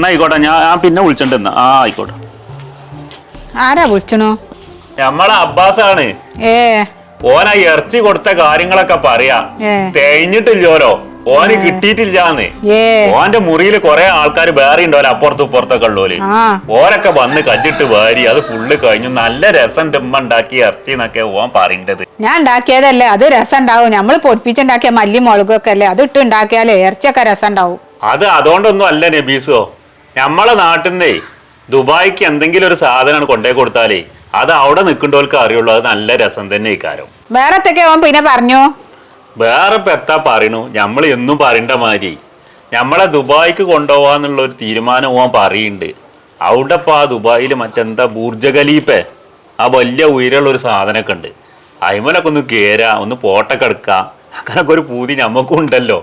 എന്നാ ആയിക്കോട്ടെ ഞാൻ ഞാൻ പിന്നെ വിളിച്ചിട്ടുണ്ടെന്നാ ആ ആയിക്കോട്ടെ. ആരാ വിളിച്ചണോ? നമ്മളെ അബ്ബാസാണ്. ഏ. ഓനാ ഇറച്ചി കൊടുത്ത കാര്യങ്ങളൊക്കെ പറയാ. ഏ. തേഞ്ഞിട്ടില്ലോലോ ഓന് കിട്ടിയിട്ടില്ലാന്ന്. ഏ. ഓന്റെ മുറിയിൽ കൊറേ ആൾക്കാർ വേറെ ഉണ്ടോലെ അപ്പുറത്തും ഇപ്പുറത്തൊക്കെ ഉള്ളോൽ. ആ. ഓരൊക്കെ വന്ന് കഞ്ഞിട്ട് വാരി അത് ഫുള്ള് കഴിഞ്ഞു. നല്ല രസം ഉമ്മ ഉണ്ടാക്കി ഇറച്ചി എന്നൊക്കെ ഓൻ പറയേണ്ടത്. ഞാൻ ഉണ്ടാക്കിയതല്ലേ അത് രസം ഉണ്ടാവും നമ്മൾ പൊടിപ്പിച്ചുണ്ടാക്കിയ മല്ലി മുളകൊക്കെ അല്ലേ അത് ഇട്ട് ഉണ്ടാക്കിയാലേ ഇറച്ചിയൊക്കെ രസം ഉണ്ടാവും അത് അതുകൊണ്ടൊന്നും അല്ല നബീസോ. നമ്മളെ നാട്ടിൽ ദുബായ്ക്ക് എന്തെങ്കിലും ഒരു സാധനം കൊണ്ടേ കൊടുത്താലേ അത് അവിടെ നിൽക്കേണ്ടവർക്ക് അറിയുള്ളൂ അത് നല്ല രസം തന്നെ ഇക്കാരം വേറെ അവൻ പിന്നെ പറഞ്ഞു? വേറെ എത്താ പറയണു? നമ്മൾ എന്നും പറയണ്ട മാതിരി. നമ്മളെ ദുബായിക്ക് കൊണ്ടുപോവാന്നുള്ള ഒരു തീരുമാനം ഓൻ പറയുന്നുണ്ട് അവിടെ ഇപ്പൊ ആ ദുബായിൽ മറ്റെന്താ ബൂർജ ഖലീഫെ ആ വലിയ ഉയരമുള്ള ഒരു സാധനമൊക്കെ ഉണ്ട്. അയിമലൊക്കെ ഒന്ന് കേരാ ഒന്ന് പോട്ടൊക്കെ എടുക്കാം. അങ്ങനൊക്കെ ഒരു പൂതി ഞമ്മക്കും ഉണ്ടല്ലോ.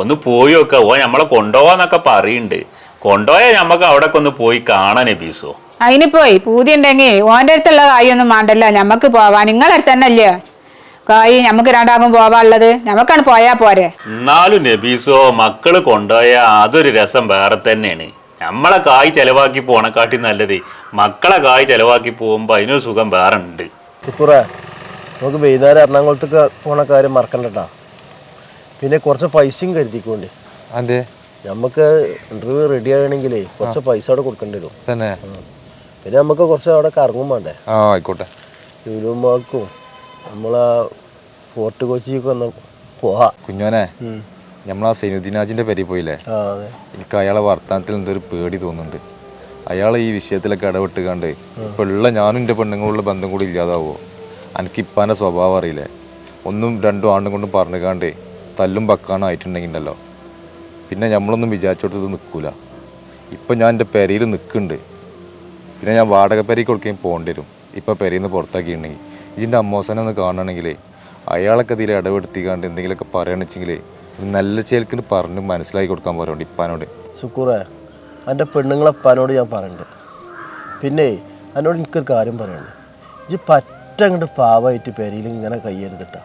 ഒന്ന് പോയി നോക്ക. ഓ നമ്മളെ കൊണ്ടുപോവാന്നൊക്കെ പറയുന്നുണ്ട് കൊണ്ടുപോയാൽ നമുക്ക് അവിടെ ഒന്ന് പോയി കാണാനേ ബീസോ അതിന് പോയി. പൂതി ഉണ്ടെങ്കിൽ ഓന്റെ അടുത്തുള്ള കായൊന്നും വേണ്ടല്ലോ ഞമ്മക്ക് പോവാ നിങ്ങളടുത്ത് തന്നെ അല്ലേ? കായ് നമുക്ക് രണ്ടാകും പോവാനുള്ളത്. നമുക്കാണ് പോയാ പോരെ. എന്നാലും നബീസോ മക്കൾ കൊണ്ടുപോയ അതൊരു രസം വേറെ തന്നെയാണ്. നമ്മളെ കായ് ചെലവാക്കി പോണക്കാട്ടി നല്ലത്. മക്കളെ കായ് ചെലവാക്കി പോകുമ്പോ അതിനൊരു സുഖം വേറെ ഉണ്ട്. നമുക്ക് വൈകുന്നേരം എറണാകുളത്തേക്ക് പോണ കാര്യം മറക്കണ്ടട്ടാ. പിന്നെ കുറച്ച് പൈസയും കരുതിക്കോണ്ടി. അതെ. നമുക്ക് ഇന്റർവ്യൂ റെഡി ആകണമെങ്കിലേ കുറച്ച് പൈസ അവിടെ കൊടുക്കേണ്ടി വരും. തന്നെ. പിന്നെ നമുക്ക് കുറച്ച് അവിടെ കറങ്ങും വേണ്ടേ? ആ ആയിക്കോട്ടെ. ലുലുമാൾക്കും നമ്മളാ ഫോർട്ട് കൊച്ചിക്ക് ഒന്ന് പോവാ. കുഞ്ഞോനെ നമ്മളാ സൈനുദ്ദീനാജിന്റെ പേരിൽ പോയില്ലേ? ആ അതെ. എനിക്ക് അയാളെ വർത്തമാനത്തിൽ എന്തൊരു പേടി തോന്നുന്നുണ്ട്. അയാൾ ഈ വിഷയത്തിലൊക്കെ ഇടപെട്ടുകാണ്ട് ഇപ്പൊ ഉള്ള ഞാനും എന്റെ പെണ്ണുങ്ങളുള്ള ബന്ധം കൂടി ഇല്ലാതാവോ? എനിക്ക് ഇപ്പാന്റെ സ്വഭാവം അറിയില്ലേ? ഒന്നും രണ്ടും ആണ്ടും കൊണ്ടും പറഞ്ഞുകാണ്ട് തല്ലും പക്കാനും ആയിട്ടുണ്ടെങ്കിൽ ഉണ്ടല്ലോ പിന്നെ നമ്മളൊന്നും വിചാരിച്ചോടത്ത് നിൽക്കൂല ഇപ്പം ഞാൻ എന്റെ പെരയിൽ നിൽക്കുന്നുണ്ട് പിന്നെ ഞാൻ വാടക പെരയ്ക്ക് കൊടുക്കുകയും പോകേണ്ടി വരും ഇപ്പം പെരയിൽ നിന്ന് പുറത്താക്കിയിട്ടുണ്ടെങ്കിൽ ഇതിന്റെ അമ്മോസനെ ഒന്ന് കാണണമെങ്കിലേ അയാളൊക്കെ ഇതിൽ ഇടപെടുത്തിക്കാണ്ട് എന്തെങ്കിലുമൊക്കെ പറയണമെച്ചെങ്കിലേ ഒരു നല്ല ചേൽക്കിന് പറഞ്ഞ് മനസ്സിലാക്കി കൊടുക്കാൻ പറയുന്നുണ്ട് ഇപ്പാനോട്. സുക്കൂറെ എന്റെ പെണ്ണുങ്ങളെപ്പാനോട് ഞാൻ പറയണ്ട്. പിന്നെ എന്നോട് എനിക്കൊരു കാര്യം പറയണ്ട്. ഇത് പറ്റ അങ്ങോട്ട് പാവമായിട്ട് പെരയിൽ ഇങ്ങനെ കയ്യരുതിട്ട.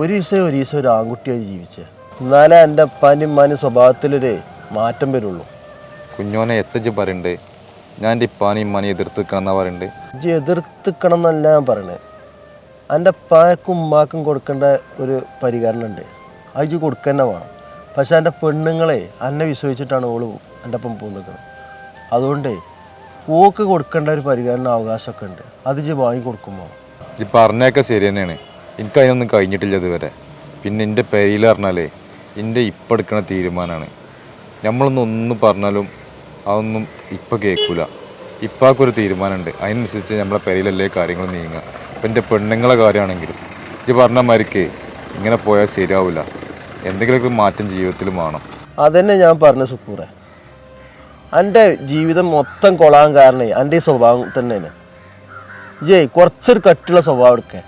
ഒരു ദിവസം ഒരു ദിവസം ഒരു ആൺകുട്ടിയായി ജീവിച്ചേ. എന്നാലേ എന്റെ അപ്പാന്റെയും ഉമ്മാനും സ്വഭാവത്തിലൊരു മാറ്റം വരുള്ളൂ. കുഞ്ഞോനെ എത്തിച്ച് പറയണ്ടേ. ഞാൻ എന്റെ ഇപ്പാനെയും ഇമ്മാനെയും എതിർത്ത് നിൽക്കണമെന്നാ പറയുന്നുണ്ട് ഇജ്ജ് എതിർത്തിക്കണം എന്നല്ല ഞാൻ പറയണേ. എന്റെ അപ്പാക്കും ഉമ്മാക്കും കൊടുക്കേണ്ട ഒരു പരിഗണന ഉണ്ട് അത് ഇജ്ജ് കൊടുക്കുക വേണം. പക്ഷെ എന്റെ പെണ്ണുങ്ങളെ എന്നെ വിശ്വസിച്ചിട്ടാണ് ഓൾ എന്റെ ഒപ്പം പോകുന്നത് അതുകൊണ്ട് പൂക്ക് കൊടുക്കേണ്ട ഒരു പരിഗണന അവകാശമൊക്കെ ഉണ്ട്. അത് ഇജ്ജ് വാങ്ങി കൊടുക്കുമ്പോൾ ഈ പറഞ്ഞൊക്കെ ശരി തന്നെയാണ് എനിക്ക് അതിനൊന്നും കഴിഞ്ഞിട്ടില്ല ഇതുവരെ. പിന്നെ എന്റെ പേരിൽ പറഞ്ഞാലേ എന്റെ ഇപ്പം എടുക്കുന്ന തീരുമാനമാണ് നമ്മളൊന്നും ഒന്നും പറഞ്ഞാലും അതൊന്നും ഇപ്പം കേൾക്കില്ല ഇപ്പാക്കൊരു തീരുമാനമുണ്ട് അതിനനുസരിച്ച് നമ്മളെ പെരയിലല്ലേ കാര്യങ്ങൾ നീങ്ങുക ഇപ്പം എന്റെ പെണ്ണുങ്ങളെ കാര്യമാണെങ്കിലും ഇത് പറഞ്ഞ മാതിരിക്ക് ഇങ്ങനെ പോയാൽ ശരിയാവില്ല എന്തെങ്കിലുമൊക്കെ മാറ്റം ജീവിതത്തിൽ വേണം. അതന്നെ ഞാൻ പറഞ്ഞ സുക്കൂറെ. എന്റെ ജീവിതം മൊത്തം കൊളാൻ കാരണം എന്റെ സ്വഭാവം തന്നെയാണ്. ജയ് കുറച്ചൊരു കട്ടുള്ള സ്വഭാവം എടുക്കേ.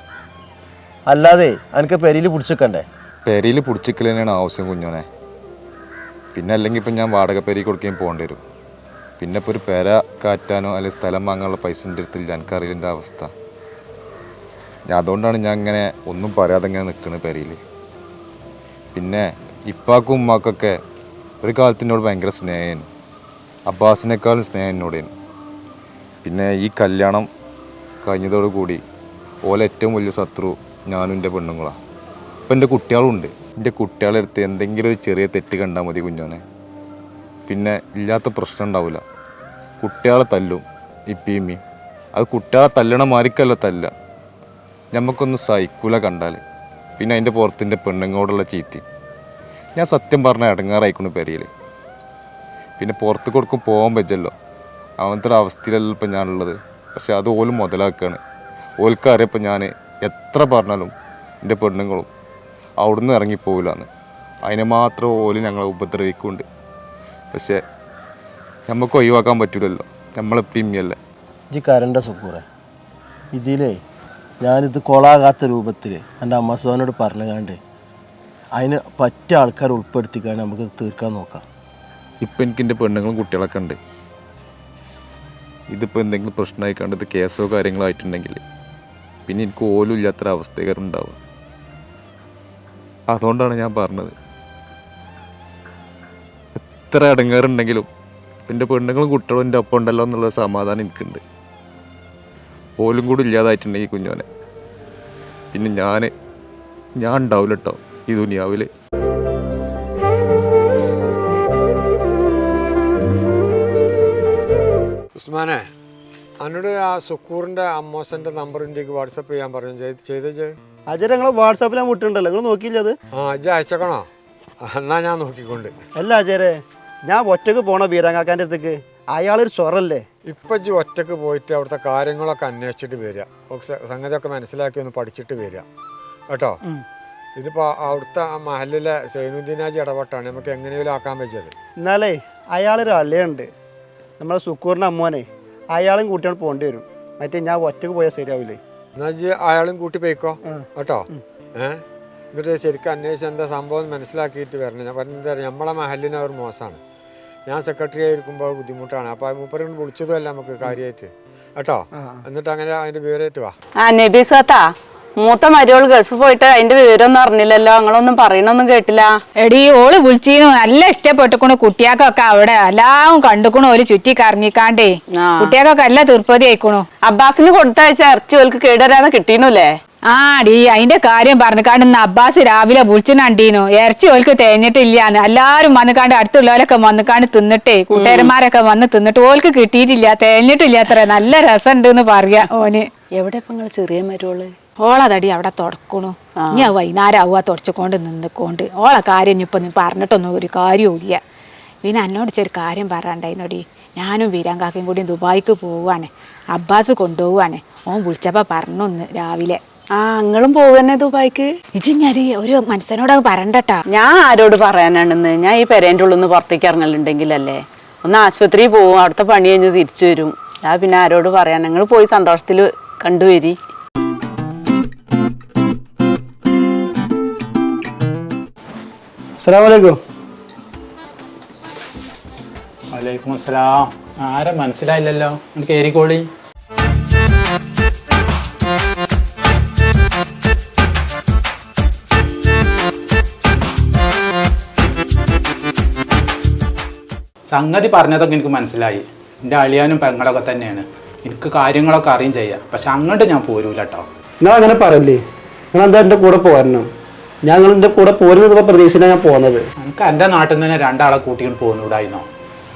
അല്ലാതെ എനിക്ക് പെരയിൽ പിടിച്ചിക്കണ്ടേ പെരയിൽ പിടിച്ചിക്കൽ തന്നെയാണ് ആവശ്യം കുഞ്ഞോനെ. പിന്നെ അല്ലെങ്കിൽ ഇപ്പം ഞാൻ വാടക പെരയിൽ കൊടുക്കുകയും പോകേണ്ടി വരും. പിന്നെ ഇപ്പോൾ ഒരു പെര കാറ്റാനോ അല്ലെങ്കിൽ സ്ഥലം വാങ്ങാനുള്ള പൈസ എന്റെ അടുത്തില്ല. എനിക്കറിയില്ല അവസ്ഥ. അതുകൊണ്ടാണ് ഞാൻ ഇങ്ങനെ ഒന്നും പറയാതെ ഇങ്ങനെ നിൽക്കുന്നത് പെരയിൽ. പിന്നെ ഇപ്പാക്കും ഉമ്മാക്കൊക്കെ ഒരു കാലത്ത് എന്നോട് ഭയങ്കര സ്നേഹം അബ്ബാസിനേക്കാളും സ്നേഹം എന്നോടേനു പിന്നെ ഈ കല്യാണം കഴിഞ്ഞതോടുകൂടി ഓലെ ഏറ്റവും വലിയ ശത്രു ഞാനും എന്റെ പെണ്ണുങ്ങളാണ് ഇപ്പം എന്റെ കുട്ടികളുണ്ട്. എന്റെ കുട്ടികളെ അടുത്ത് എന്തെങ്കിലും ഒരു ചെറിയ തെറ്റ് കണ്ടാൽ മതി കുഞ്ഞോനെ. പിന്നെ ഇല്ലാത്ത പ്രശ്നം ഉണ്ടാവില്ല. കുട്ടികളെ തല്ലും ഇപ്പിയമ്മി അത് കുട്ടികളെ തല്ലണ മാറിക്കല്ല തല്ല. നമുക്കൊന്ന് സഹിക്കൂല കണ്ടാൽ പിന്നെ അതിന്റെ പുറത്തിന്റെ പെണ്ണുങ്ങളോടുള്ള ചീത്തി. ഞാൻ സത്യം പറഞ്ഞ ഇടങ്ങാറായിക്കുന്നു പെരയിൽ പിന്നെ പുറത്ത് കൊടുക്കും പോകാൻ പറ്റല്ലോ അങ്ങനത്തെ ഒരു അവസ്ഥയിലല്ല ഇപ്പം ഞാനുള്ളത്. പക്ഷെ അത് ഓലും മുതലാക്കുകയാണ് ഓൽക്കാരെ ഇപ്പം ഞാൻ എത്ര പറഞ്ഞാലും എന്റെ പെണ്ണുങ്ങളും അവിടുന്ന് ഇറങ്ങിപ്പോകില്ലാന്ന് അതിനെ മാത്രം ഓൽ ഞങ്ങളെ ഉപദ്രവിക്കുന്നുണ്ട്. പക്ഷേ നമുക്ക് ഒഴിവാക്കാൻ പറ്റില്ലല്ലോ നമ്മളെപ്പിമ്മയല്ലേ ഈ കരണ്ട സുക്കൂറെ. ഇതിലേ ഞാനിത് കൊളാകാത്ത രൂപത്തിൽ എന്റെ അമ്മസോനോട് പറഞ്ഞുകാണ്ട് അതിന് പറ്റിയ ആൾക്കാർ ഉൾപ്പെടുത്തിക്കാണ്ട് നമുക്ക് തീർക്കാൻ നോക്കാം. ഇപ്പം എനിക്ക് എന്റെ പെണ്ണുങ്ങളും കുട്ടികളൊക്കെ ഉണ്ട്. ഇതിപ്പോൾ എന്തെങ്കിലും പ്രശ്നമായി കണ്ടത് ഇത് കേസോ കാര്യങ്ങളോ ആയിട്ടുണ്ടെങ്കിൽ പിന്നെ എനിക്ക് ഓലും ഇല്ലാത്തൊരവസ്ഥക്കാരും ഉണ്ടാവുക അതുകൊണ്ടാണ് ഞാൻ പറഞ്ഞത്. എത്ര അടങ്ങാറുണ്ടെങ്കിലും എന്റെ പെണ്ണുങ്ങളും കുട്ടികളും എന്റെ ഒപ്പം ഉണ്ടല്ലോ എന്നുള്ള സമാധാനം എനിക്കുണ്ട്. പോലും കൂടി ഇല്ലാതായിട്ടുണ്ടെങ്കിൽ കുഞ്ഞോനെ. പിന്നെ ഞാൻ ഞാൻ ഉണ്ടാവില്ല കേട്ടോ ഈ ദുനിയാവിൽ ഉസ്മാനെ അന്നോട് ആ സുക്കൂറിന്റെ അമ്മോസന്റെ നമ്പർ ഇന്ത്യയ്ക്ക് വാട്സപ്പ് ചെയ്യാൻ പറഞ്ഞു. ചെയ്ത് ചെയ്തേ അജയ് ഞങ്ങൾ വാട്സാപ്പിൽ ഞാൻ നിങ്ങൾ നോക്കിയില്ല അത്? ആ അജ്ജ അയച്ചേക്കണോ? എന്നാ ഞാൻ നോക്കിക്കൊണ്ട്. അല്ല അജയരെ ഞാൻ ഒറ്റയ്ക്ക് പോണോ ബീരാങ്കാക്കാന്റെ അടുത്തേക്ക്? അയാളൊരു ചൊറല്ലേ? ഇപ്പൊ ഇജ്ജ് ഒറ്റയ്ക്ക് പോയിട്ട് അവിടുത്തെ കാര്യങ്ങളൊക്കെ അന്വേഷിച്ചിട്ട് വരിക. ഒക്കെ സ- സംഗതിയൊക്കെ മനസ്സിലാക്കി ഒന്ന് പഠിച്ചിട്ട് വരിക. കേട്ടോ? ഇതിപ്പോ അവിടുത്തെ ആ മഹലിലെ സൈനുദ്ദീനാജി ഇടപെട്ടാണ്. നമുക്ക് എങ്ങനെയെങ്കിലും ആക്കാൻ പറ്റിയത്. എന്നാലേ അയാളൊരു അള്ളിയുണ്ട് നമ്മളെ സുക്കൂറിന്റെ അമ്മോനെ അയാളും കൂട്ടിയാണ് പോകേണ്ടി വരും. മറ്റേ ഞാൻ ഒറ്റയ്ക്ക് പോയാൽ ശരിയാവില്ലേ? എന്നാ അയാളും കൂട്ടി പോയിക്കോ. കേട്ടോ? ഏ? എന്നിട്ട് ശരിക്കും അന്വേഷിച്ച് എന്താ സംഭവം മനസ്സിലാക്കിയിട്ട് വരണം. ഞാൻ പറഞ്ഞത് നമ്മളെ മഹലിന് അവർ മോശമാണ്. ഞാൻ സെക്രട്ടറി ആയിരിക്കുമ്പോൾ ബുദ്ധിമുട്ടാണ്. അപ്പോൾ മൂപ്പരെ കൊണ്ട് വിളിച്ചതും അല്ല നമുക്ക് കാര്യമായിട്ട്. കേട്ടോ? എന്നിട്ട് അങ്ങനെ അതിന്റെ വിവരമായിട്ട് വാ. ആ നബീസത്താ മൂത്ത മരുവൾ ഗൾഫ് പോയിട്ട് അതിന്റെ വിവരമൊന്നും അറിഞ്ഞില്ലല്ലോ. നിങ്ങളൊന്നും പറയണൊന്നും കേട്ടില്ല? എടി ഓൾ വിളിച്ചീനു. നല്ല ഇഷ്ടപ്പെട്ടുക്കണു കുട്ടിയാക്കൊക്കെ അവിടെ. എല്ലാം കണ്ടുക്കണു ഓൽ ചുറ്റി കറങ്ങിക്കാണ്ടേ. കുട്ടിയാക്കൊക്കെ എല്ലാം തീർപ്പതി ആയിക്കണു. അബ്ബാസിന് കൊടുത്തയച്ച ഇറച്ചി ഓൽക്ക് കേടുവരാതെ കിട്ടീനുല്ലേ ആ ഡീ അതിന്റെ കാര്യം പറഞ്ഞു ഇന്ന് അബ്ബാസ് രാവിലെ വിളിച്ചിനണ്ടീനു ഇറച്ചി ഓൽക്ക് തേഞ്ഞിട്ടില്ലാന്ന്. എല്ലാരും വന്നുകാണ്ട് അടുത്തുള്ളവരൊക്കെ വന്നിക്കാണ്ട് തിന്നിട്ടേ. കൂട്ടുകാരന്മാരൊക്കെ വന്ന് തിന്നിട്ട് ഓൽക്ക് കിട്ടിയിട്ടില്ല തേഞ്ഞിട്ടില്ല അത്ര. നല്ല രസമുണ്ട് എന്ന് പറയാ ഓന്. എവിടെ ഇപ്പൊ ചെറിയ മരുവൾ ഓളതടി അവിടെ തുടക്കണു ഇനി വൈകുന്നേരം ആവുക തുടച്ചുകൊണ്ട് നിന്നുകൊണ്ട് ഓള കാര്യം ഇനിയിപ്പൊ നീ പറഞ്ഞിട്ടൊന്നും ഒരു കാര്യവും ഇല്ല പിന്നെ എന്നോട് ചെറിയ കാര്യം പറയണ്ടായിനോടി ഞാനും വീരാങ്കാക്കയും കൂടി ദുബായിക്ക് പോവാണ് അബ്ബാസ് കൊണ്ടുപോവാണ് ഓൻ വിളിച്ചപ്പോ പറഞ്ഞു ഒന്ന് രാവിലെ. ആ അങ്ങളും പോവന്നെ ദുബായിക്ക്? ഇത് ഞാൻ ഒരു മനസ്സിനോട് പറയണ്ടട്ടാ. ഞാൻ ആരോട് പറയാനാണെന്ന്? ഞാൻ ഈ പെരേന്റെ ഉള്ളിൽ നിന്ന് പുറത്തേക്ക് ഇറങ്ങലുണ്ടെങ്കിലല്ലേ? ഒന്ന് ആശുപത്രിയിൽ പോവും അവിടുത്തെ പണി കഴിഞ്ഞ് തിരിച്ചു വരും. ഞാൻ പിന്നെ ആരോട് പറയാൻ? നിങ്ങൾ പോയി സന്തോഷത്തിൽ കണ്ടുവരി. അസ്സലാമലൈക്കും വലൈക്കും അസ്സലാം. ആരെ മനസ്സിലായില്ലല്ലോ. എനിക്ക് ഏരിക്കോളി സംഗതി പറഞ്ഞതൊക്കെ എനിക്ക് മനസ്സിലായി. എന്റെ അളിയാനും പെങ്ങളൊക്കെ തന്നെയാണ്. എനിക്ക് കാര്യങ്ങളൊക്കെ അറിയും ചെയ്യാം. പക്ഷെ അങ്ങോട്ട് ഞാൻ പോരൂല കേട്ടോ അങ്ങനെ പറയല്ലേ? നിങ്ങൾ എന്താ എന്റെ കൂടെ പോരണം ഞങ്ങൾ എന്റെ കൂടെ പോരുന്നത് പ്രതീക്ഷയിലാണ് ഞാൻ പോകുന്നത്. എനിക്ക് എന്റെ നാട്ടിൽ നിന്ന് തന്നെ രണ്ടാളെ കൂട്ടിക്കൊണ്ട് പോകുന്നുണ്ടായിരുന്നോ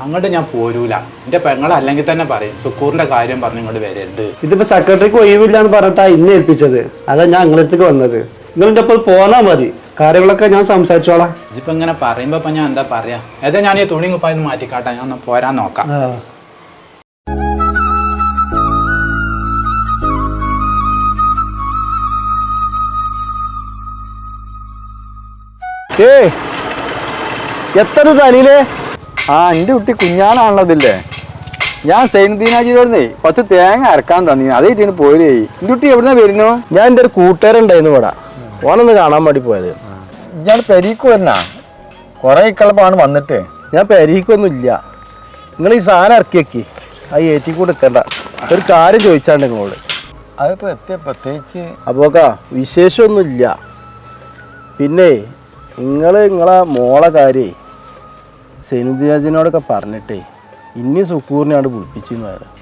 അങ്ങോട്ട് ഞാൻ പോരൂല. എന്റെ പെങ്ങൾ അല്ലെങ്കിൽ തന്നെ പറയും സുക്കൂറിന്റെ കാര്യം പറഞ്ഞു ഇങ്ങോട്ട് വരരുത്. ഇതിപ്പോ സെക്രട്ടറിക്ക് ഒഴിവില്ല എന്ന് പറഞ്ഞിട്ടാ ഇന്നെ ഏൽപ്പിച്ചത്. അതാ ഞാൻ നിങ്ങളുടെ വന്നത്. നിങ്ങൾ എന്റെ ഒപ്പം പോന്നാ മതി. കാര്യങ്ങളൊക്കെ ഞാൻ സംസാരിച്ചോളാം. ഇതിപ്പോ ഇങ്ങനെ പറയുമ്പോ ഞാൻ എന്താ പറയാ? ഏതാ ഞാൻ ഈ തുണി കുപ്പായി മാറ്റിക്കാട്ടെ. ഞാൻ ഒന്ന് പോരാൻ നോക്കാം. ഏയ് എത്ര തലയിലേ? ആ എന്റെ കുട്ടി കുഞ്ഞാണാണുള്ളതില്ലേ ഞാൻ സൈനുദ്ദീനാജിയോടേ പത്ത് തേങ്ങ അരക്കാൻ തന്നി ഇട്ടിന് പോരേ എന്റെ കുട്ടി എവിടുന്ന വരുന്നു? ഞാൻ എന്റെ ഒരു കൂട്ടുകാരുണ്ടായിരുന്നു ഇവിടെ. ഓനൊന്ന് കാണാൻ വേണ്ടി പോയത്. ഞാൻ പെരീക്ക് വരണ? കുറേ ഇക്കളപ്പാണ് വന്നിട്ട്. ഞാൻ പെരീക്കൊന്നും ഇല്ല നിങ്ങൾ ഈ സാധനം ഇറക്കി വെക്കി. ആ ഏറ്റി കൂടെ നിൽക്കണ്ട. ഒരു കാര്യം ചോദിച്ചാണ് നിങ്ങളോട്. അതിപ്പോ എത്തിയ പ്രത്യേകിച്ച് അപ്പോക്കാ വിശേഷമൊന്നുമില്ല. പിന്നെ നിങ്ങൾ നിങ്ങളെ മോളെ കാര്യേ സെനുദ്യാജിനോടൊക്കെ പറഞ്ഞിട്ടേ ഇനി സുക്കൂറിനെ അവിടെ വിളിപ്പിച്ചെന്ന് പറയാം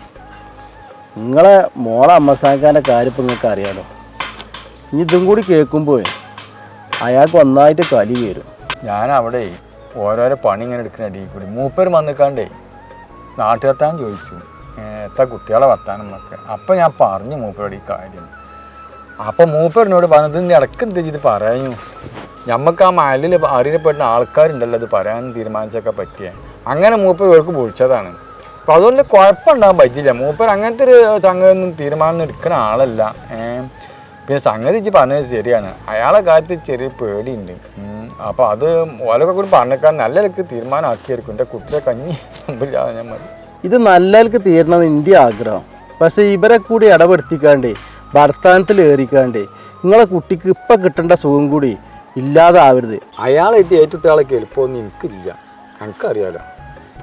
നിങ്ങളെ മോളെ അമ്മസാക്കാന്റെ കാര്യം ഇപ്പം നിങ്ങൾക്ക് അറിയാലോ. ഇനി ഇതും കൂടി കേൾക്കുമ്പോൾ അയാൾക്ക് ഒന്നായിട്ട് കലി വരും. ഞാൻ അവിടെ ഓരോരോ പണി ഇങ്ങനെ എടുക്കുന്ന അടിയിൽ കൂടി. മൂപ്പർ വന്നിക്കാണ്ടേ നാട്ടുകെട്ടാൻ ചോദിച്ചു "ഏ, എത്ര കുട്ടികളെ വർത്താനം എന്നൊക്കെ. അപ്പം ഞാൻ പറഞ്ഞു മൂപ്പരോട് ഈ കാര്യം. അപ്പം മൂപ്പറിനോട് പറഞ്ഞത് ഇടയ്ക്ക് എന്ത് ചെയ്ത് പറയാനു ഞമ്മക്ക് ആ മലയിൽ അറിയപ്പെടുന്ന ആൾക്കാരുണ്ടല്ലോ അത് പറയാൻ തീരുമാനിച്ചൊക്കെ പറ്റിയ. അങ്ങനെ മൂപ്പർ ഇവർക്ക് വിളിച്ചതാണ്. അപ്പം അതുകൊണ്ട് കുഴപ്പമുണ്ടാകാൻ പറ്റില്ല മൂപ്പർ അങ്ങനത്തെ ഒരു സംഗതി ഒന്നും തീരുമാനം എടുക്കുന്ന ആളല്ല. പിന്നെ സംഗതി ഇച്ചി പറഞ്ഞത് ശരിയാണ്. അയാളെ കാര്യത്തിൽ ചെറിയ പേടിയുണ്ട്. അപ്പോൾ അത് ഓലൊക്കെ കൂടി പറഞ്ഞേക്കാൻ നല്ല നിലയ്ക്ക് തീരുമാനമാക്കിയായിരിക്കും എന്റെ കുട്ടിയെ കഞ്ഞി ഞാൻ മതി. ഇത് നല്ലവർക്ക് തീരണം ഇന്ത്യ ആഗ്രഹം. പക്ഷേ ഇവരെ കൂടി ഇടപെടുത്തിക്കാണ്ട് ഭർത്താനത്തിൽ ഏറിക്കാണ്ട് നിങ്ങളെ കുട്ടിക്ക് ഇപ്പം കിട്ടേണ്ട സുഖം കൂടി ഇല്ലാതാവരുത്. അയാളായിട്ട് ഏറ്റുട്ടയാളെ ആളൊക്കെ എളുപ്പമൊന്നും എനിക്കില്ല. എനിക്കറിയാലോ.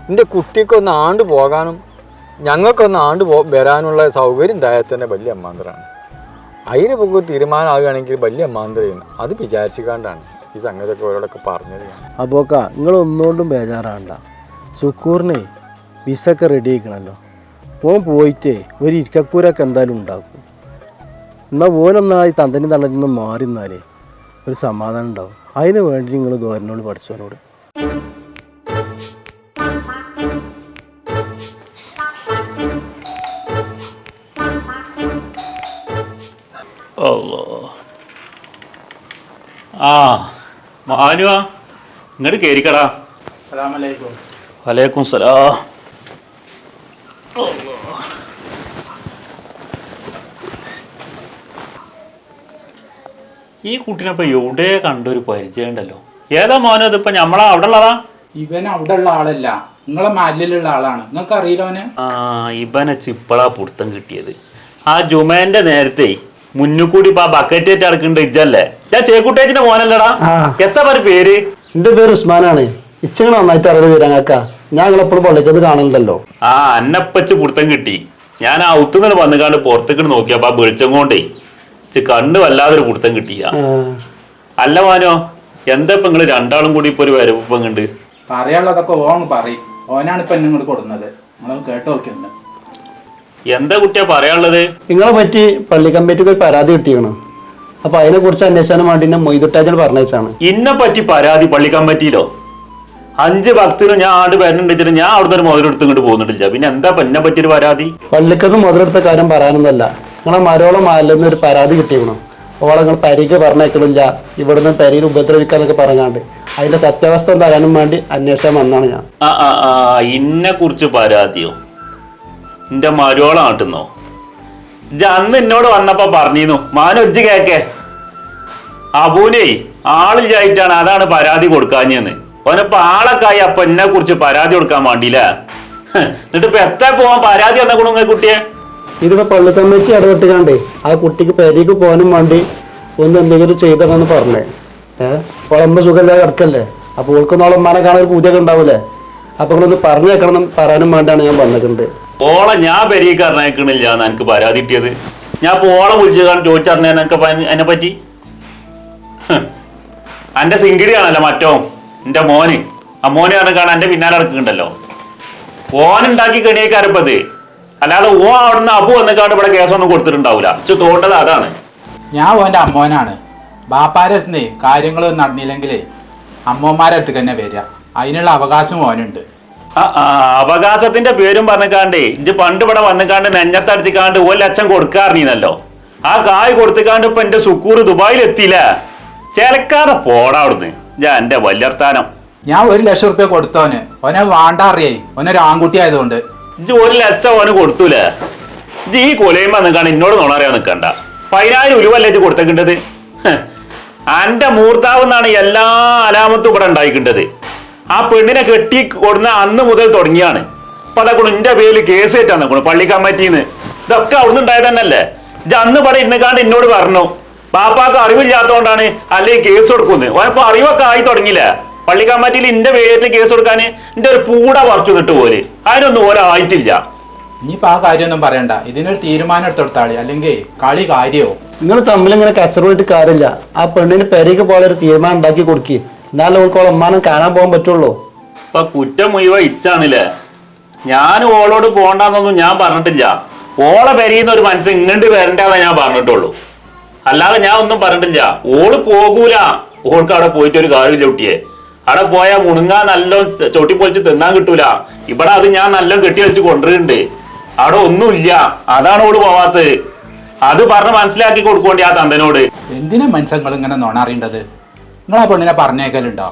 എന്റെ കുട്ടിക്കൊന്ന് ആണ്ട് പോകാനും ഞങ്ങൾക്കൊന്ന് ആണ്ട് പോ വരാനുള്ള സൗകര്യം ഉണ്ടായാൽ തന്നെ വലിയ അമ്മാന്തരാണ്. അതിന് പോകുക തീരുമാനമാകുകയാണെങ്കിൽ വലിയ അമ്മാന്തരയാണ് അത് വിചാരിച്ചുകൊണ്ടാണ് ഈ സംഗതിയൊക്കെ ഓരോടൊക്കെ പറഞ്ഞത്. അപ്പോക്ക നിങ്ങൾ ഒന്നുകൊണ്ടും ബേജാറാണ്ട. സുക്കൂറിനെ വിസ ഒക്കെ റെഡി ആയിക്കണല്ലോ. ഓൻ പോയിട്ടേ ഒരു ഇരിക്കക്കൂരൊക്കെ എന്തായാലും ഉണ്ടാക്കും. എന്നാൽ ഓനൊന്നായി തന്തനും തള്ളനിൽ മാറി നിന്നാലേ. ഒരു സമാധാനം ഉണ്ടാവും. അതിന് വേണ്ടി നിങ്ങൾ ദ്വാരനോട് പഠിച്ചവനോട്. ആ മാനുവാ ഇങ്ങോട്ട് കയറിക്കടാ വലൈക്കും സലാം. ഈ കുട്ടീനെ ഇപ്പൊ എവിടെ കണ്ടൊരു പരിചയം ഉണ്ടല്ലോ ഏതാ മോനോ ഇതിപ്പോ ഞമ്മളെ അവിടെ ഉള്ളതാ? ഇവൻ അവിടെ ഉള്ള ആളല്ല. നിങ്ങളെ മല്ലിലുള്ള ആളാണ്. നിങ്ങൾക്ക് അറിയില്ലോനെ ആ ഇവനെ ചിപ്പളാ പുടുത്തം കിട്ടിയത്. ആ ജുമേന്റെ നേരത്തെ മുന്നുകൂടി ഇപ്പൊ ആ ബക്കറ്റ് ഇറക്കുന്നുണ്ട് ഇജ്ജല്ലേ ഞാൻ ചേക്കുട്ടേച്ചിന്റെ മോനല്ലടാ. എത്ര പേര് പേര്? എന്റെ പേര് ഉസ്മാനാണ്. ഇച്ചങ്ങനെ നന്നായിട്ട് അറിയാൻ ആക്ക ഞാൻ നിങ്ങളെപ്പോഴും പള്ളിക്കത് കാണുന്നുണ്ടല്ലോ. ആ അന്നപ്പച്ച് പുടുത്തം കിട്ടി. ഞാൻ ആ ഒത്തുനിന്ന് വന്നുകാണ്ട് പുറത്തേക്ക് നോക്കിയപ്പോ ആ വെളിച്ചം കൊണ്ടേ കണ്ണ് വല്ലാതൊരു കുടുത്തം കിട്ടിയ അല്ല മാനോ എന്താ ഇപ്പൊ നിങ്ങൾ രണ്ടാളും കൂടി ഇപ്പൊ ഒരു വരവിപ്പം കണ്ട് പറയാനുള്ളതൊക്കെ ഓൺ പറയും. ഓനാണ് ഇപ്പൊ നിങ്ങൾ കൊടുക്കുന്നത് കേട്ട് നോക്കിയുണ്ട് എന്താ കുട്ടിയാ പറയാനുള്ളത്? നിങ്ങളെ പറ്റി പള്ളി കമ്മിറ്റിക്ക് ഒരു പരാതി കിട്ടിയാണ് അപ്പൊ അതിനെ കുറിച്ച് അന്വേഷണം വേണ്ടി എന്നെ മൊയ്തുട്ടാജൻ പറഞ്ഞാണ് ഇന്നെ പറ്റി പരാതി പള്ളി കമ്മിറ്റിയിലോ? അഞ്ച് ഭക്തരും ഞാൻ ആണ്ട് വരണ്ടെച്ചിട്ട് ഞാൻ അവിടുന്ന് ഒരു മുതലെടുത്ത് ഇങ്ങോട്ട് പോകുന്നിട്ടില്ല പിന്നെ എന്താ എന്നെ പറ്റിയൊരു പരാതി? പള്ളിക്കത്ത് മുതലെടുത്ത കാര്യം പറയാനൊന്നല്ല. നിങ്ങളെ മരോളം അല്ലെന്ന് ഒരു പരാതി കിട്ടിയിരുന്നു ഓളെ നിങ്ങൾ പരിക്ക് പറഞ്ഞേക്കണില്ല ഇവിടുന്ന് പരിയിൽ ഉപദ്രവിക്കാന്നൊക്കെ പറഞ്ഞാണ്ട്. അതിന്റെ സത്യാവസ്ഥ എന്താകാനും വേണ്ടി അന്വേഷണം വന്നാണ് ഞാൻ. ആ ഇന്നെ കുറിച്ച് പരാതിയോ? എന്റെ മരോളം ആട്ടുന്നോ? ഇജ്ജ് അന്ന് എന്നോട് വന്നപ്പോ പറഞ്ഞിരുന്നു. മാനൊജ്ജ് കേക്കേ. അബൂനെ ആളില്ലായിട്ടാണ് അതാണ് പരാതി കൊടുക്കാഞ്ഞെന്ന്. ഓനപ്പ ആളൊക്കായി അപ്പൊ എന്നെ കുറിച്ച് പരാതി കൊടുക്കാൻ വേണ്ടിയില്ല? എന്നിട്ട് ഇപ്പൊ എത്ര പോവാൻ പരാതി വന്ന കുണുങ്ങ കുട്ടിയെ? ഇതിപ്പോ പള്ളി കമ്മിറ്റി ഇടപെട്ടുകാണ്ടേ ആ കുട്ടിക്ക് പേരേക്ക് പോകാനും വേണ്ടി ഒന്ന് എന്തെങ്കിലും ചെയ്തതെന്ന് പറഞ്ഞേ. ഏഹ് കുളമ്പ് സുഖമില്ലാതെ കിടക്കല്ലേ? അപ്പൊ ഓൾക്കൊന്നോളം ഉമ്മാനെ കാണാൻ ഒരു പൂജയൊക്കെ ഉണ്ടാവൂലേ? അപ്പൊ നിങ്ങളൊന്ന് പറഞ്ഞേക്കണം എന്ന് പറയാനും വേണ്ടിയാണ് ഞാൻ വന്നിട്ടുണ്ട്. ഓളെ ഞാൻ പെരീക്കാരനായിക്കണില്ല എന്ന് എനിക്ക് പരാതി കിട്ടിയത്. ഞാൻ ഇപ്പൊ ഓളെ വിളിച്ചു കാണാൻ ചോദിച്ചറിഞ്ഞ എനിക്ക് അതിനെ പറ്റി. എന്റെ സിങ്കിടിയാണല്ലോ മറ്റോ? എന്റെ മോന്. ആ മോനെ കാണാൻ എന്റെ പിന്നാലെ ഇറക്കുന്നുണ്ടല്ലോ ഓനുണ്ടാക്കി കണിയേക്കാരപ്പത് അല്ലാതെ ഓ അവിടുന്ന് അബു വന്നിക്കാണ്ട് ഇവിടെ കേസൊന്നും കൊടുത്തിട്ടുണ്ടാവില്ല പക്ഷെ തോണ്ടത് അതാണ്. ഞാൻ ഓന്റെ അമ്മോനാണ്. ബാപ്പാരത്തുനിന്ന് കാര്യങ്ങളൊന്നും നടന്നില്ലെങ്കിലേ അമ്മമാരെ അടുത്ത് തന്നെ വരിക. അതിനുള്ള അവകാശം ഓനുണ്ട്. ആ, ആ, അവകാശത്തിന്റെ പേരും പറഞ്ഞിക്കാണ്ടേ ഇജ്ജ് പണ്ട് ഇവിടെ വന്നിക്കാണ്ട് നെഞ്ഞത്തടിച്ചിക്കാണ്ട് ഒരു ലക്ഷം കൊടുക്കാറിനല്ലോ ആ കായ് കൊടുത്തിക്കാണ്ട് ഇപ്പൊ എന്റെ സുക്കൂർ ദുബായിൽ എത്തിയില്ല ചെലക്കാതെ പോടാ അവിടുന്ന്. ഞാൻ എന്റെ വല്യർത്താനം ഞാൻ ഒരു ലക്ഷം റുപ്യ കൊടുത്തോന് ഓനെ വാണ്ട അറിയേ ഓനൊരു ആൺകുട്ടി ആയതുകൊണ്ട് ഇജ്ജ് ഒരു ലക്ഷം ഓന് കൊടുത്തൂലേ. ഇജ്ജ് ഈ കൊലയും നിൽക്കാണ് എന്നോട് നുണറിയാൻ നിക്കണ്ട പതിനായിരം ഉരുവല്ലേ ഇജ്ജ് കൊടുത്തേക്കേണ്ടത്? അന്റെ മൂർത്താവെന്നാണ് എല്ലാ അലാമത്തും ഇവിടെ ഉണ്ടായിക്കേണ്ടത്. ആ പെണ്ണിനെ കെട്ടി കൊടുന്ന അന്ന് മുതൽ തുടങ്ങിയാണ്. അപ്പൊ അതൊക്കെ എന്റെ പേരിൽ കേസ് കയറ്റാൻ നിൽക്കണം പള്ളി കമ്മിറ്റിന്ന്. ഇതൊക്കെ അവിടുന്ന് ഉണ്ടായത് തന്നെയല്ലേ? ഇജ്ജ് അന്ന് ഇവിടെ ഇരുന്നിക്കാണ്ട് എന്നോട് പറഞ്ഞു. പാപ്പാക്ക് അറിവില്ലാത്തോണ്ടാണ് അല്ലെങ്കിൽ കേസ് കൊടുക്കുന്നത്. ഓനപ്പോ അറിവൊക്കെ ആയി തുടങ്ങിയില്ല? പള്ളി കമ്മിറ്റിയിൽ എന്റെ പേരിൽ കേസ് കൊടുക്കാൻ എന്റെ ഒരു പൂട പറിച്ചു കിട്ടുപോലെ അതിനൊന്നും ഓരോ ആയിട്ടില്ല ഇനിയിപ്പോൾ ആ കാര്യമൊന്നും പറയണ്ട. ഇതിനൊരു തീരുമാനം എടുത്തെടുത്താളി അല്ലെങ്കിൽ കളി കാര്യവും നിങ്ങൾ തമ്മിൽ ഇങ്ങനെ കച്ചറോട്ട് കാര്യമില്ല. ആ പെണ്ണിന് പെരയ്ക്ക് പോലെ ഒരു തീരുമാനം ഉണ്ടാക്കി കൊടുക്കി. എന്നാലും ഓൾക്ക് ഉമ്മാനം കാണാൻ പോകാൻ പറ്റുള്ളൂ. ഇപ്പൊ കുറ്റം മുഴുവൻ ഇച്ചാണില്ലേ? ഞാൻ ഓളോട് പോണ്ടെന്നൊന്നും ഞാൻ പറഞ്ഞിട്ടില്ല. ഓളെ പെരിയുന്ന ഒരു മനസ്സ് ഇങ്ങോട്ട് വരണ്ടെന്നേ ഞാൻ പറഞ്ഞിട്ടുള്ളൂ. അല്ലാതെ ഞാൻ ഒന്നും പറഞ്ഞിട്ടില്ല. ഓൾ പോകൂല. ഓൾക്ക് അവിടെ പോയിട്ട് ഒരു കാര്യമില്ല കുട്ടിയെ. അവിടെ പോയാൽ മുണുങ്ങാൻ നല്ല ചോട്ടി പൊളിച്ച് തിന്നാൻ കിട്ടൂല. ഇവിടെ അത് ഞാൻ നല്ല കെട്ടി വെച്ച് കൊണ്ടുവരുന്നുണ്ട്. അവിടെ ഒന്നുമില്ല. അതാണ് ഓട് പോവാത്തത്. അത് പറഞ്ഞ് മനസ്സിലാക്കി കൊടുക്കോണ്ടി ആ തന്തനോട്. എന്തിനാ മനുഷ്യങ്ങൾ ഇങ്ങനെ നുണ അറിയേണ്ടത്? നിങ്ങൾ ആ പെണ്ണിനെ പറഞ്ഞേക്കലുണ്ടോ?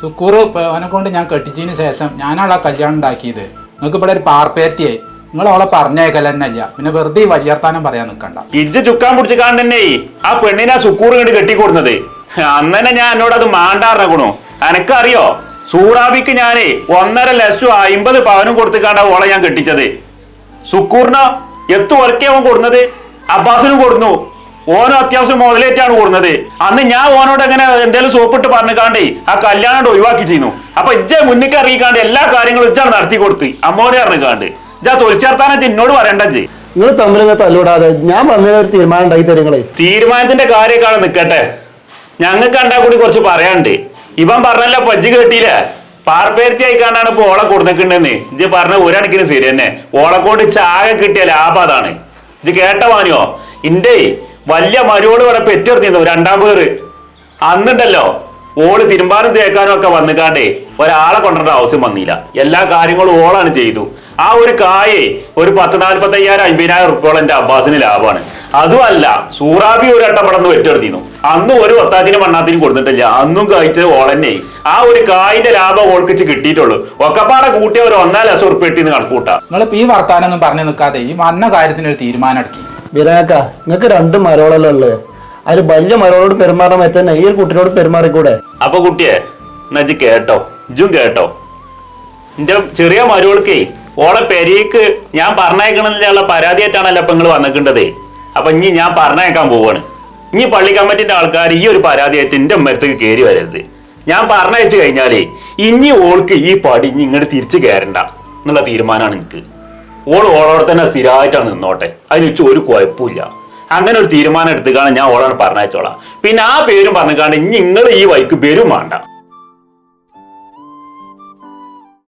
സുക്കൂർ അവനെ കൊണ്ട് ഞാൻ കെട്ടിച്ചതിന് ശേഷം ഞാനാളെ കല്യാണം ഉണ്ടാക്കിയത്. നിങ്ങൾക്ക് ഇവിടെ ഒരു പാർപ്പേത്തിയെ നിങ്ങൾ അവളെ പറഞ്ഞേക്കൽ തന്നെയല്ല പിന്നെ വെറുതെ വല്യർത്താനം പറയാൻ നിൽക്കണ്ട. ഇജ്ജ് ചുക്കാൻ പിടിച്ചു തന്നെ ആ പെണ്ണിനെ സുക്കൂറ് സുക്കൂർ കണ്ട് കെട്ടിക്കൊടുന്നത്. തന്നെ ഞാൻ എന്നോട് അത് മാണ്ടാറിനക്കണു എനക്കറിയോ സൂറാബിക്ക് ഞാനേ ഒന്നര ലക്ഷം അമ്പത് പവനും കൊടുത്തിക്കാണ്ട ഓളെ ഞാൻ കെട്ടിച്ചത്. സുക്കൂറിനോ എത്തു ഒരക്കെ അവൻ കൊടുന്നത്? അബ്ബാസിനും കൊടുന്നു. ഓനോ അത്യാവശ്യം മുതലേറ്റാണ് കൊടുന്നത്. അന്ന് ഞാൻ ഓനോട് എങ്ങനെ എന്തേലും സോപ്പിട്ട് പറഞ്ഞു കാണ്ടേ ആ കല്യാണം ഒഴിവാക്കി ചെയ്യുന്നു അപ്പൊ ഇജ്ജ മുന്നിക്ക് ഇറങ്ങിക്കാണ്ട് എല്ലാ കാര്യങ്ങളും ഇജ്ജാണ് നടത്തി കൊടുത്ത്. അമ്മോനെ ഇറങ്ങിക്കാണ്ട്. ഇജ്ജാ തൊളിച്ചേർത്താനായിട്ട് എന്നോട് പറയണ്ട ഇജ്ജ്. നിങ്ങൾ തമ്മിൽ തല്ലൂടാതെ ഞാൻ പറഞ്ഞ ഒരു തീരുമാനം ഉണ്ടാക്കി തരുങ്ങളെ തീരുമാനത്തിന്റെ കാര്യക്കാളെ നിക്കട്ടെ. ഞങ്ങൾക്ക് കണ്ടാ കൂടി കുറച്ച് പറയാണ്ട് ഇവൻ പറഞ്ഞല്ല പജ്ജ് കേട്ടില്ല. പാർപ്പേർത്തി ആയിക്കാണ്ടാണ് ഇപ്പൊ ഓളെ കൊടുത്തേക്കുണ്ടെന്ന് ഇജ്ജ് പറഞ്ഞ ഒരണക്കിന് ശരി തന്നെ. ഓളെ കൊണ്ട് ചാക കിട്ടിയ ലാഭം അതാണ്. ഇജ്ജ് കേട്ട മാനിയോ ഇന്റെ വലിയ മരുവോട് ഇവിടെ പെറ്റെടുത്തിരുന്നു രണ്ടാം പേര്. അന്നുണ്ടല്ലോ ഓൾ തിരുമ്പാനും തേക്കാനും ഒക്കെ വന്നിക്കാണ്ടേ ഒരാളെ കൊണ്ടുവരേണ്ട ആവശ്യം വന്നില്ല. എല്ലാ കാര്യങ്ങളും ഓളാണ് ചെയ്തു. ആ ഒരു കായെ ഒരു പത്ത് നാൽപ്പത്തി അയ്യായിരം അമ്പതിനായിരം ഉറുപ്പോളം എന്റെ അബ്ബാസിന് ലാഭമാണ്. അതുമല്ല സൂറാബി ഒരു അട്ടപ്പടന്ന് വെറ്റെടുത്തിരുന്നു അന്നും ഒരു ഒത്താത്തിനും മണ്ണാത്തിനും കൊടുത്തിട്ടില്ല. അന്നും കഴിച്ചത് ഓളന്നെ ആ ഒരു കായിന്റെ ലാഭം ഓൾക്കിച്ച് കിട്ടിയിട്ടുള്ളൂ. ഒക്കപ്പാടെ കൂട്ടിയ ഒരു ഒന്നര ലക്ഷം ഉറുപ്പ് കണക്കൂട്ട. നിങ്ങളിപ്പോ ഈ വർത്താനൊന്നും പറഞ്ഞു നിൽക്കാതെ ഈ വന്ന കാര്യത്തിന് ഒരു തീരുമാനം എടുക്കി. വിരാക്ക നിങ്ങക്ക് രണ്ട് മരോളല്ലേ ഉള്ളത് അതിൽ വലിയ മരോളോട് പെരുമാറാൻ തന്നെ ഈ ഒരു കുട്ടിനോട് പെരുമാറിക്കൂടെ? അപ്പൊ കുട്ടിയെ നജി കേട്ടോ. ഇജും കേട്ടോ. എന്റെ ചെറിയ മരോൾക്കേ ഓളെ പെരീക്ക് ഞാൻ പറഞ്ഞേക്കണെന്നുള്ള പരാതിയായിട്ടാണല്ലോ അപ്പൊ നിങ്ങൾ വന്നിട്ടുണ്ടതേ അപ്പൊ ഇനി ഞാൻ പറഞ്ഞേക്കാൻ പോവാണ്. ഇനി പള്ളി കമ്മിറ്റിന്റെ ആൾക്കാർ ഈ ഒരു പരാതിയായിട്ട് എന്റെ അമ്മരത്തേക്ക് കയറി വരരുത്. ഞാൻ പറഞ്ഞയച്ചു കഴിഞ്ഞാലേ ഇനി ഓൾക്ക് ഈ പടി ഇനി ഇങ്ങോട്ട് തിരിച്ചു കയറണ്ട എന്നുള്ള തീരുമാനമാണ് എനിക്ക്. ഓൾ ഓളോടെ തന്നെ സ്ഥിരമായിട്ടാണ് നിന്നോട്ടെ. അതിന് വെച്ച് ഒരു കുഴപ്പമില്ല. അങ്ങനെ ഒരു തീരുമാനം എടുത്തുകാണ് ഞാൻ ഓളാണ് പറഞ്ഞയച്ചോളാം. പിന്നെ ആ പേരും പറഞ്ഞുകാണ്ട് ഇനി നിങ്ങൾ ഈ വൈക്ക് പേരും വേണ്ട.